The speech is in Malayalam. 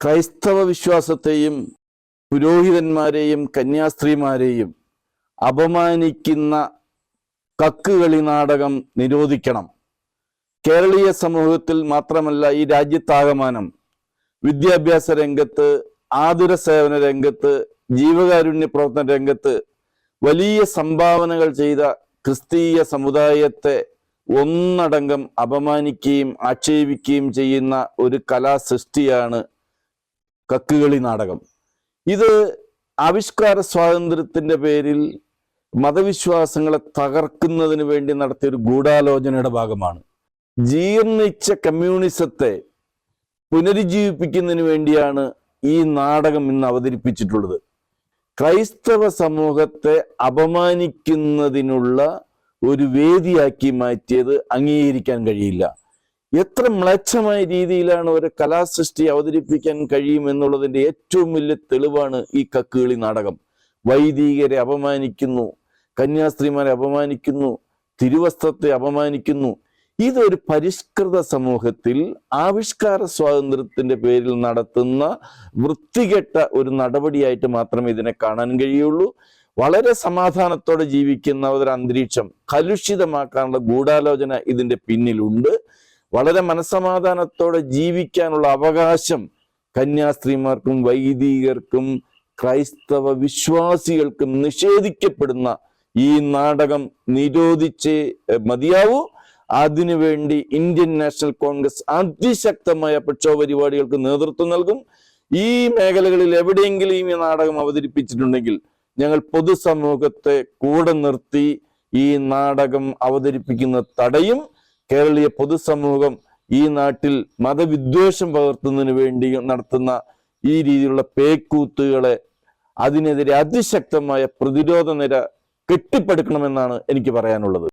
ക്രൈസ്തവ വിശ്വാസത്തെയും പുരോഹിതന്മാരെയും കന്യാസ്ത്രീമാരെയും അപമാനിക്കുന്ന കക്കുകളി നാടകം നിരോധിക്കണം. കേരളീയ സമൂഹത്തിൽ മാത്രമല്ല ഈ രാജ്യത്താകമാനം. വിദ്യാഭ്യാസ രംഗത്ത് ആതുര സേവന രംഗത്ത് ജീവകാരുണ്യ പ്രവർത്തന രംഗത്ത് വലിയ സംഭാവനകൾ ചെയ്ത ക്രിസ്തീയ സമുദായത്തെ ഒന്നടങ്കം അപമാനിക്കുകയും ആക്ഷേപിക്കുകയും ചെയ്യുന്ന ഒരു കലാസൃഷ്ടിയാണ് കക്കുകളി നാടകം. ഇത് ആവിഷ്കാര സ്വാതന്ത്ര്യത്തിന്റെ പേരിൽ മതവിശ്വാസങ്ങളെ തകർക്കുന്നതിന് വേണ്ടി നടത്തിയ ഒരു ഗൂഢാലോചനയുടെ ഭാഗമാണ്. ജീർണിച്ച കമ്മ്യൂണിസത്തെ പുനരുജ്ജീവിപ്പിക്കുന്നതിന് വേണ്ടിയാണ് ഈ നാടകം ഇന്ന് അവതരിപ്പിച്ചിട്ടുള്ളത്. ക്രൈസ്തവ സമൂഹത്തെ അപമാനിക്കുന്നതിനുള്ള ഒരു വേദിയാക്കി മാറ്റിയത് അംഗീകരിക്കാൻ കഴിയില്ല. എത്ര മ്ലേച്ഛമായ രീതിയിലാണ് ഒരു കലാസൃഷ്ടി അവതരിപ്പിക്കാൻ കഴിയും എന്നുള്ളതിന്റെ ഏറ്റവും വലിയ തെളിവാണ് ഈ കക്കുകളി നാടകം. വൈദികരെ അപമാനിക്കുന്നു കന്യാസ്ത്രീമാരെ അപമാനിക്കുന്നു തിരുവസ്ത്രത്തെ അപമാനിക്കുന്നു. ഇതൊരു പരിഷ്കൃത സമൂഹത്തിൽ ആവിഷ്കാര സ്വാതന്ത്ര്യത്തിന്റെ പേരിൽ നടത്തുന്ന വൃത്തികെട്ട ഒരു നടപടിയായിട്ട് മാത്രമേ ഇതിനെ കാണാൻ കഴിയുള്ളൂ. വളരെ സമാധാനത്തോടെ ജീവിക്കുന്ന ഒരു അന്തരീക്ഷം കലുഷിതമാക്കാനുള്ള ഗൂഢാലോചന ഇതിന്റെ പിന്നിലുണ്ട്. വളരെ മനസ്സമാധാനത്തോടെ ജീവിക്കാനുള്ള അവകാശം കന്യാസ്ത്രീമാർക്കും വൈദികർക്കും ക്രൈസ്തവ വിശ്വാസികൾക്കും നിഷേധിക്കപ്പെടുന്ന ഈ നാടകം നിരോധിച്ച് മതിയാവൂ. അതിനുവേണ്ടി ഇന്ത്യൻ നാഷണൽ കോൺഗ്രസ് അതിശക്തമായ പ്രക്ഷോഭ പരിപാടികൾക്ക് നേതൃത്വം നൽകും. ഈ മേഖലകളിൽ എവിടെയെങ്കിലും ഈ നാടകം അവതരിപ്പിച്ചിട്ടുണ്ടെങ്കിൽ ഞങ്ങൾ പൊതുസമൂഹത്തെ കൂടെ നിർത്തി ഈ നാടകം അവതരിപ്പിക്കുന്ന തടയും. കേരളീയ പൊതുസമൂഹം ഈ നാട്ടിൽ മതവിദ്വേഷം പകർത്തുന്നതിന് വേണ്ടി നടത്തുന്ന ഈ രീതിയിലുള്ള പേക്കൂത്തുകളെ അതിനെതിരെ അതിശക്തമായ പ്രതിരോധ നിര കെട്ടിപ്പടുക്കണമെന്നാണ് എനിക്ക് പറയാനുള്ളത്.